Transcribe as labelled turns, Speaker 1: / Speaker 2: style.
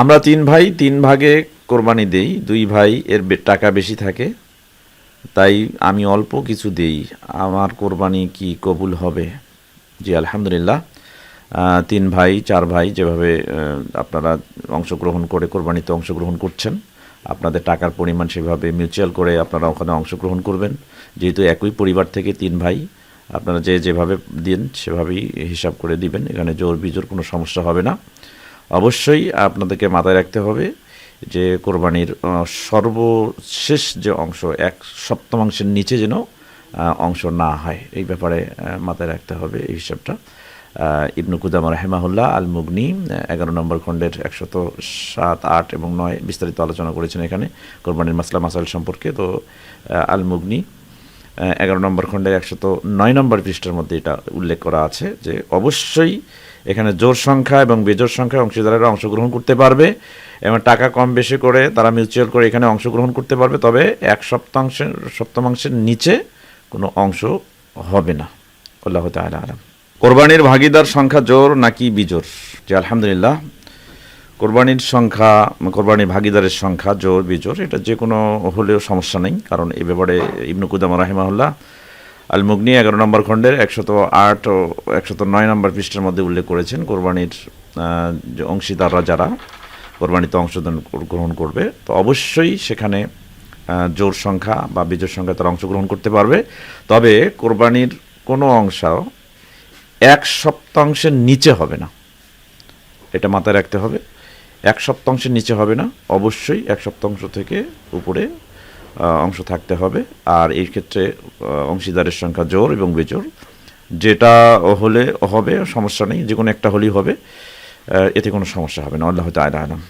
Speaker 1: আমরা তিন ভাই, তিন ভাগে কোরবানি দেই। দুই ভাই, এর টাকা বেশি থাকে, তাই আমি অল্প কিছু দেই। আমার কোরবানি কি কবুল হবে? জি, আলহামদুলিল্লাহ। তিন ভাই, চার ভাই যেভাবে আপনারা অংশগ্রহণ করে কোরবানিতে অংশগ্রহণ করছেন, আপনাদের টাকার পরিমাণ সেভাবে মিউচুয়াল করে আপনারা ওখানে অংশগ্রহণ করবেন। যেহেতু একই পরিবার থেকে তিন ভাই, আপনারা যে যেভাবে দিন, সেভাবেই হিসাব করে দিবেন। এখানে জোর বিজোর কোনো সমস্যা হবে না। অবশ্যই আপনাদেরকে মাথায় রাখতে হবে যে কোরবানির সর্বশেষ যে অংশ, এক সপ্তমাংশের নিচে যেন অংশ না হয়। এই ব্যাপারে মাথায় রাখতে হবে এই হিসাবটা। ইবনু কুদাম রহেমাহুল্লাহ আল মুগনি এগারো নম্বর খণ্ডের একশত সাত, আট এবং নয় বিস্তারিত আলোচনা করেছেন এখানে কোরবানির মাসলা, মাসাইল সম্পর্কে। তো আল মুগনি এগারো নম্বর খণ্ডের একশত নয় নম্বর পৃষ্ঠার মধ্যে এটা উল্লেখ করা আছে যে অবশ্যই এখানে জোর সংখ্যা এবং বেজোর সংখ্যায় অংশীদারেরা অংশগ্রহণ করতে পারবে। এবং টাকা কম বেশি করে তারা মিউচুয়াল করে এখানে অংশগ্রহণ করতে পারবে। তবে এক সপ্তাংশের, সপ্তমাংশের নিচে কোনো অংশ হবে না। আল্লাহ তাআলা আলাম। কোরবানির ভাগিদার সংখ্যা জোর নাকি বিজোর? যে আলহামদুলিল্লাহ। কোরবানির সংখ্যা, কোরবানির ভাগিদারের সংখ্যা, জোর, বিজোর, এটা যে কোনো হলেও সমস্যা নেই, কারণ এ ব্যাপারে ইবনু কুদাম রাহিমাহুল্লাহ আল মুগনি এগারো নম্বর খণ্ডের একশত আট ও একশত নয় নম্বর পৃষ্ঠার মধ্যে উল্লেখ করেছেন, কোরবানির যে অংশীদাররা যারা কোরবানিতে অংশগ্রহণ গ্রহণ করবে, তো অবশ্যই সেখানে জোর সংখ্যা বা বিজোর সংখ্যা তারা অংশগ্রহণ করতে পারবে, তবে কোরবানির কোনো অংশ এক সপ্তাংশের নিচে হবে না, এটা মাথায় রাখতে হবে। এক সপ্তাংশের নিচে হবে না, অবশ্যই এক সপ্তাংশ থেকে উপরে অংশ থাকতে হবে। আর এই ক্ষেত্রে অংশীদারের সংখ্যা জোর এবং বেজোর। যেটা হলে হবে, সমস্যা নেই, যে কোনো একটা হলেই হবে এতে কোনো সমস্যা হবে না, আল্লাহ তাই আলাম।